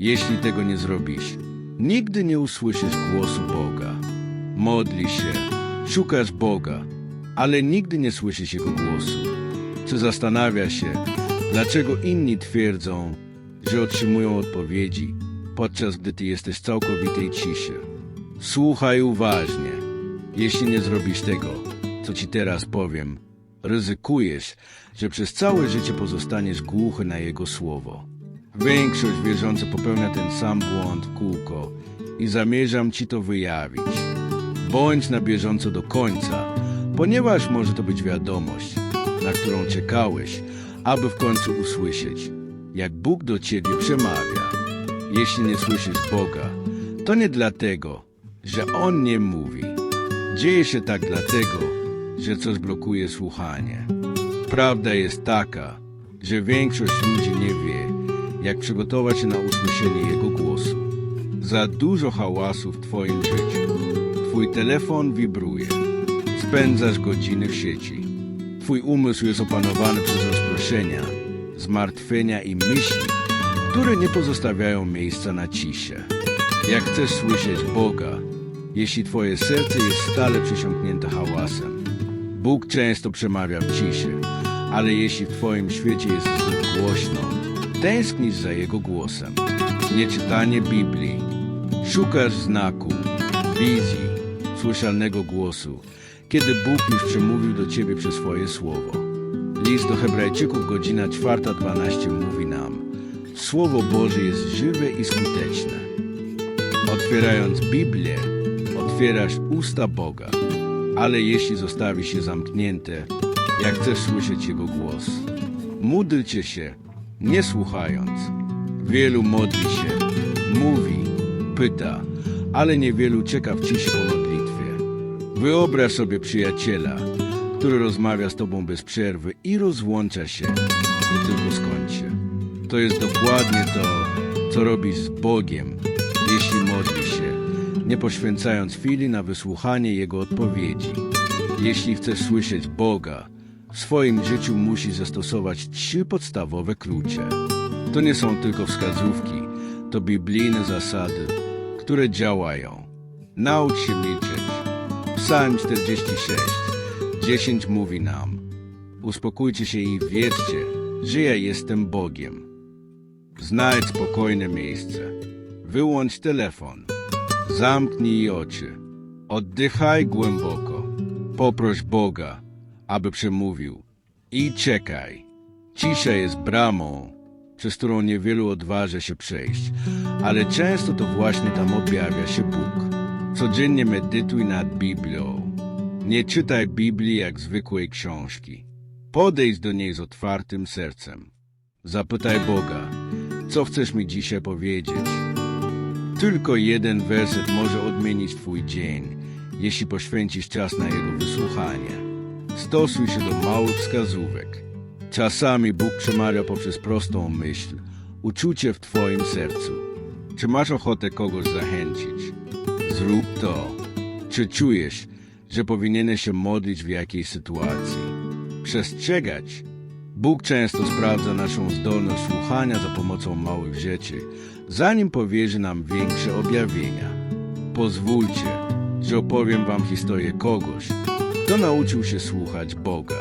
Jeśli tego nie zrobisz, nigdy nie usłyszysz głosu Boga. Modlisz się, szukasz Boga, ale nigdy nie słyszysz Jego głosu. Czy zastanawia się, dlaczego inni twierdzą, że otrzymują odpowiedzi, podczas gdy ty jesteś w całkowitej ciszy? Słuchaj uważnie. Jeśli nie zrobisz tego, co ci teraz powiem, ryzykujesz, że przez całe życie pozostaniesz głuchy na Jego słowo. Większość wierzących popełnia ten sam błąd w kółko i zamierzam ci to wyjawić. Bądź na bieżąco do końca, ponieważ może to być wiadomość, na którą czekałeś, aby w końcu usłyszeć, jak Bóg do ciebie przemawia. Jeśli nie słyszysz Boga, to nie dlatego, że On nie mówi. Dzieje się tak dlatego, że coś blokuje słuchanie. Prawda jest taka, że większość ludzi nie wie, jak przygotować się na usłyszenie Jego głosu. Za dużo hałasu w Twoim życiu. Twój telefon wibruje. Spędzasz godziny w sieci. Twój umysł jest opanowany przez rozproszenia, zmartwienia i myśli, które nie pozostawiają miejsca na ciszę. Jak chcesz słyszeć Boga, jeśli Twoje serce jest stale przesiąknięte hałasem? Bóg często przemawia w ciszy, ale jeśli w Twoim świecie jest zbyt głośno, tęsknisz za Jego głosem. Nieczytanie Biblii, szukasz znaku, wizji, słyszalnego głosu, kiedy Bóg już przemówił do Ciebie przez swoje słowo. List do Hebrajczyków, godzina 4.12 mówi nam, Słowo Boże jest żywe i skuteczne. Otwierając Biblię, otwierasz usta Boga, ale jeśli zostawisz je zamknięte, jak chcesz słyszeć Jego głos, módlcie się, nie słuchając. Wielu modli się, mówi, pyta, ale niewielu czeka w ciszy po modlitwie. Wyobraź sobie przyjaciela, który rozmawia z tobą bez przerwy i rozłącza się, gdy tylko skończy. To jest dokładnie to, co robisz z Bogiem, jeśli modlisz się, nie poświęcając chwili na wysłuchanie Jego odpowiedzi. Jeśli chcesz słyszeć Boga, w swoim życiu musisz zastosować trzy podstawowe klucze. To nie są tylko wskazówki, to biblijne zasady, które działają. Naucz się milczeć. Psalm 46, 10 mówi nam: Uspokójcie się i wiedzcie, że ja jestem Bogiem. Znajdź spokojne miejsce. Wyłącz telefon. Zamknij oczy. Oddychaj głęboko. Poproś Boga, aby przemówił. I czekaj. Cisza jest bramą, przez którą niewielu odważa się przejść, ale często to właśnie tam objawia się Bóg. Codziennie medytuj nad Biblią. Nie czytaj Biblii jak zwykłej książki. Podejdź do niej z otwartym sercem. Zapytaj Boga, co chcesz mi dzisiaj powiedzieć. Tylko jeden werset może odmienić Twój dzień, jeśli poświęcisz czas na jego wysłuchanie. Stosuj się do małych wskazówek. Czasami Bóg przemawia poprzez prostą myśl, uczucie w Twoim sercu. Czy masz ochotę kogoś zachęcić? Zrób to. Czy czujesz, że powinieneś się modlić w jakiejś sytuacji? Przestrzegać. Bóg często sprawdza naszą zdolność słuchania za pomocą małych rzeczy, zanim powierzy nam większe objawienia. Pozwólcie, że opowiem wam historię kogoś, kto nauczył się słuchać Boga.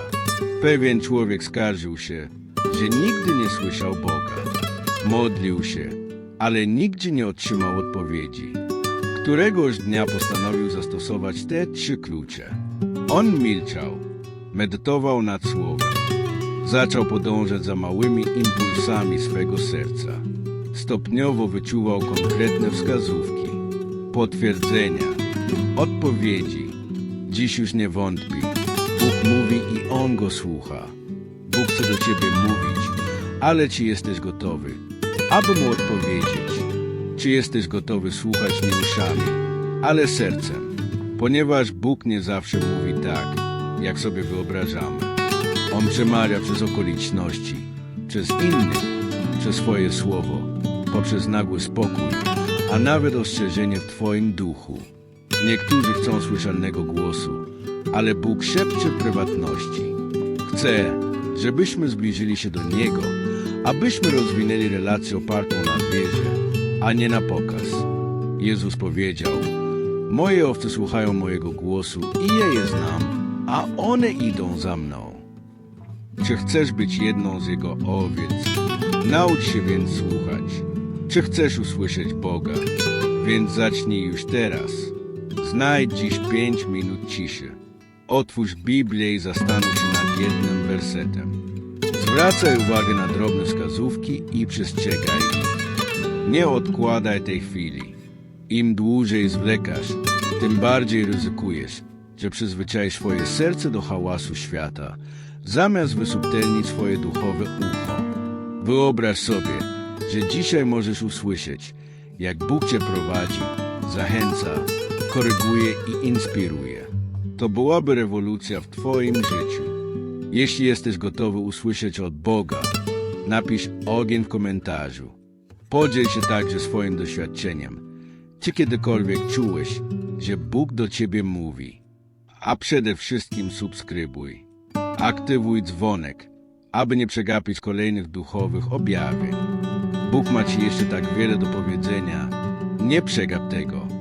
Pewien człowiek skarżył się, że nigdy nie słyszał Boga. Modlił się, ale nigdzie nie otrzymał odpowiedzi. Któregoś dnia postanowił zastosować te trzy klucze. On milczał, medytował nad słowem, zaczął podążać za małymi impulsami swego serca. Stopniowo wyczuwał konkretne wskazówki, potwierdzenia, odpowiedzi. Dziś już nie wątpi. Bóg mówi i On go słucha. Bóg chce do ciebie mówić, ale czy jesteś gotowy, aby Mu odpowiedzieć? Czy jesteś gotowy słuchać nie uszami, ale sercem? Ponieważ Bóg nie zawsze mówi tak, jak sobie wyobrażamy. On przemawia przez okoliczności, przez innych, przez swoje słowo, poprzez nagły spokój, a nawet ostrzeżenie w Twoim duchu. Niektórzy chcą słyszalnego głosu, ale Bóg szepcze prywatności. Chce, żebyśmy zbliżyli się do Niego, abyśmy rozwinęli relację opartą na wierze, a nie na pokaz. Jezus powiedział: Moje owce słuchają mojego głosu i ja je znam, a one idą za mną. Czy chcesz być jedną z jego owiec? Naucz się więc słuchać. Czy chcesz usłyszeć Boga? Więc zacznij już teraz. Znajdź dziś pięć minut ciszy. Otwórz Biblię i zastanów się nad jednym wersetem. Zwracaj uwagę na drobne wskazówki i przestrzegaj ich. Nie odkładaj tej chwili. Im dłużej zwlekasz, tym bardziej ryzykujesz, że przyzwyczaisz swoje serce do hałasu świata, zamiast wysubtelnić swoje duchowe ucho. Wyobraź sobie, że dzisiaj możesz usłyszeć, jak Bóg Cię prowadzi, zachęca, koryguje i inspiruje. To byłaby rewolucja w Twoim życiu. Jeśli jesteś gotowy usłyszeć od Boga, napisz ogień w komentarzu. Podziel się także swoim doświadczeniem. Czy kiedykolwiek czułeś, że Bóg do Ciebie mówi? A przede wszystkim subskrybuj. Aktywuj dzwonek, aby nie przegapić kolejnych duchowych objawień. Bóg ma Ci jeszcze tak wiele do powiedzenia. Nie przegap tego.